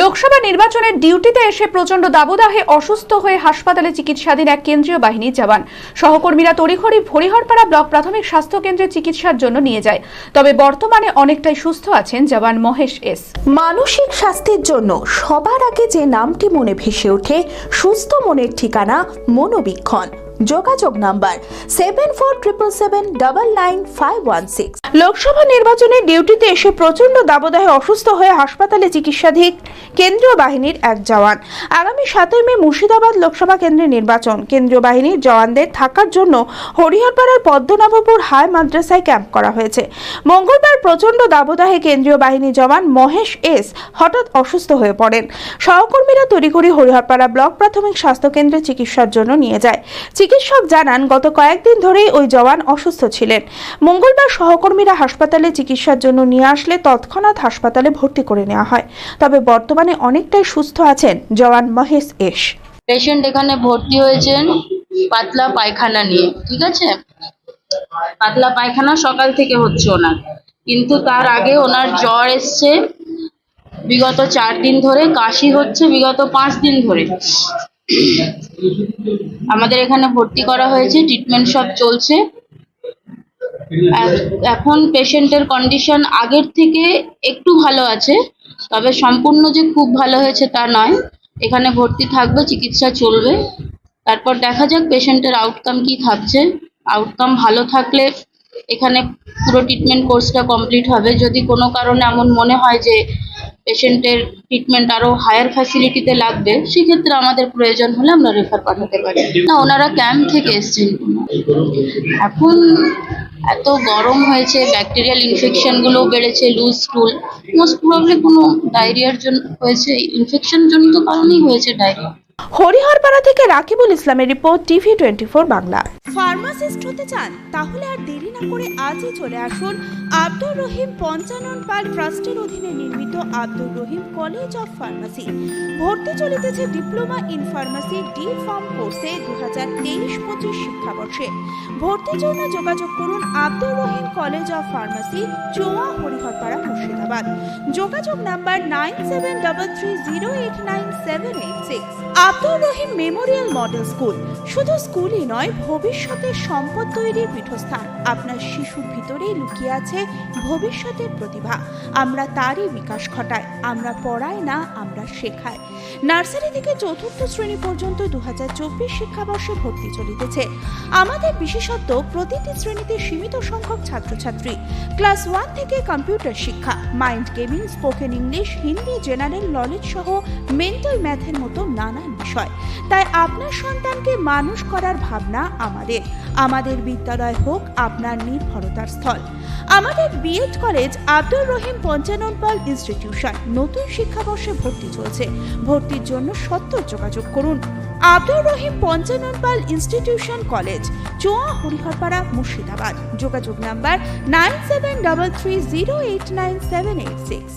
লোকসভা নির্বাচনের ডিউটিতে এসে প্রচণ্ড দাবদাহে অসুস্থ হয়ে হাসপাতালে চিকিৎসাধীন এক কেন্দ্রীয় বাহিনীর জওয়ান। সহকর্মীরা তড়িঘড়ি হরিহরপাড়া ব্লক প্রাথমিক স্বাস্থ্য কেন্দ্রে চিকিৎসার জন্য নিয়ে যায়। তবে বর্তমানে অনেকটাই সুস্থ আছেন জওয়ান মহেশ এস। মানসিক স্বাস্থ্যের জন্য সবার আগে যে নামটি মনে ভেসে ওঠে, সুস্থ মনের ঠিকানা মনোবীক্ষণ। যোগাযোগ number seven four triple seven double nine five one six Lok Sabha নির্বাচনের ডিউটিতে এসে প্রচণ্ড দাবদাহে অসুস্থ হয়ে হাসপাতালে চিকিৎসাধীন কেন্দ্রীয় বাহিনীর এক জওয়ান। আগামী সাতই মে মুর্শিদাবাদ লোকসভা কেন্দ্রের নির্বাচন। কেন্দ্রীয় বাহিনীর জওয়ানদের থাকার জন্য হরিহরপাড়ার পদ্মনাভপুর হাই মাদ্রাসায় ক্যাম্প করা হয়েছে। মঙ্গলবার প্রচণ্ড দাবদাহে কেন্দ্রীয় বাহিনী জওয়ান মহেশ এস হঠাৎ অসুস্থ হয়ে পড়েন। সহকর্মীরা তড়িঘড়ি হরিহরপাড়া ব্লক প্রাথমিক স্বাস্থ্য কেন্দ্রে চিকিৎসার জন্য নিয়ে যায়। চিকিৎসক জানান, গত কয়েকদিন ধরেই ওই জওয়ান অসুস্থ ছিলেন। মঙ্গলবার সহকর্মীরা হাসপাতালে চিকিৎসার জন্য নিয়ে আসলে তৎক্ষণাৎ হাসপাতালে ভর্তি করে নেওয়া হয়। তবে বর্তমানে অনেকটাই সুস্থ আছেন জওয়ান মহেশ এস। পেশেন্ট এখানে ভর্তি হয়েছেন পাতলা পায়খানা নিয়ে, ঠিক আছে? পাতলা পায়খানা সকাল থেকে হচ্ছে ওনার। কিন্তু তার আগে ওনার জ্বর এসছে বিগত চার দিন ধরে, কাশি হচ্ছে বিগত পাঁচ দিন ধরে। আমাদের এখানে ভর্তি করা হয়েছে ট্রিটমেন্ট সব চলছে। এখন পেশেন্টের কন্ডিশন আগের থেকে একটু ভালো আছে, তবে সম্পূর্ণ যে খুব ভালো হয়েছে তা নয়। এখানে ভর্তি থাকবে, চিকিৎসা চলবে। তারপর দেখা যাক পেশেন্টের আউটকাম কি থাকছে। আউটকাম ভালো থাকলে এখানে পুরো ট্রিটমেন্ট কোর্সটা কমপ্লিট হবে। যদি কোনো কারণে এমন মনে হয় যে পেশেন্টের ট্রিটমেন্ট আরও হায়ার ফ্যাসিলিটিতে লাগবে, সেক্ষেত্রে আমাদের প্রয়োজন হলে আমরা রেফার পাঠাতে পারি। না, ওনারা ক্যাম্প থেকে এসছেন। এখন এত গরম হয়েছে ব্যাকটেরিয়াল ইনফেকশনগুলো বেড়েছে লুজ স্টুল মোস্ট প্রবলি কোনো ডায়রিয়ার জন্য হয়েছে ইনফেকশন জনিত কারণেই হয়েছে ডায়রিয়া হরিহরপাড়া থেকে রাকিবুল ইসলামের report TV twenty four Bangla. Pharmacist হতে চান, তাহলে আর দেরি না করে আজই চলে আসুন আব্দুর রহিম পঞ্চানন পাল ট্রাস্টের অধীনে নির্মিত Abdur Rahim college of pharmacy. ভর্তি চলিতেছে diploma in pharmacy D pharm কোর্সে দু হাজার তেইশ পঁচিশ শিক্ষাবর্ষে। ভর্তির জন্য যোগাযোগ করুন Abdur Rahim college of pharmacy, Choa Hariharpara Murshidabad. যোগাযোগ number nine seven double three zero eight nine seven eight six. Abdur Rahim memorial model school. শুধু স্কুলই নয়, ভবিষ্যতের সম্পদ তৈরির পীঠস্থান। আপনার শিশুর ভিতরেই লুকিয়ে আছে ভবিষ্যতের প্রতিভা। আমরা তারই বিকাশ ঘটাই, আমরা পড়াই না, আমরা শেখাই। নার্সারি থেকে চতুর্থ শ্রেণি পর্যন্ত দু হাজার চব্বিশ শিক্ষাবর্ষে ভর্তি চলিতেছে। আমাদের বিশেষত্ব প্রতিটি শ্রেণীতে সীমিত সংখ্যক ছাত্রছাত্রী। ক্লাস ওয়ান থেকে কম্পিউটার শিক্ষা, mind gaming, spoken English, Hindi, general knowledge সহ মেন্টাল ম্যাথের মতো নানান বিষয়। তাই আপনার সন্তানকে মানুষ করার ভাবনা আমাদের। আমাদের বিদ্যালয় হোক, আপনার নির্ভরতার স্থল। আমাদের B Ed college Abdur Rahim Panchanan Pal institution নতুন শিক্ষাবর্ষে ভর্তি চলছে। ভর্তির জন্য সত্তর যোগাযোগ করুন। Abdur Rahim Panchanan Pal institution college Choa Hariharpara, Murshidabad. যোগাযোগ number nine seven double three zero eight nine seven eight six.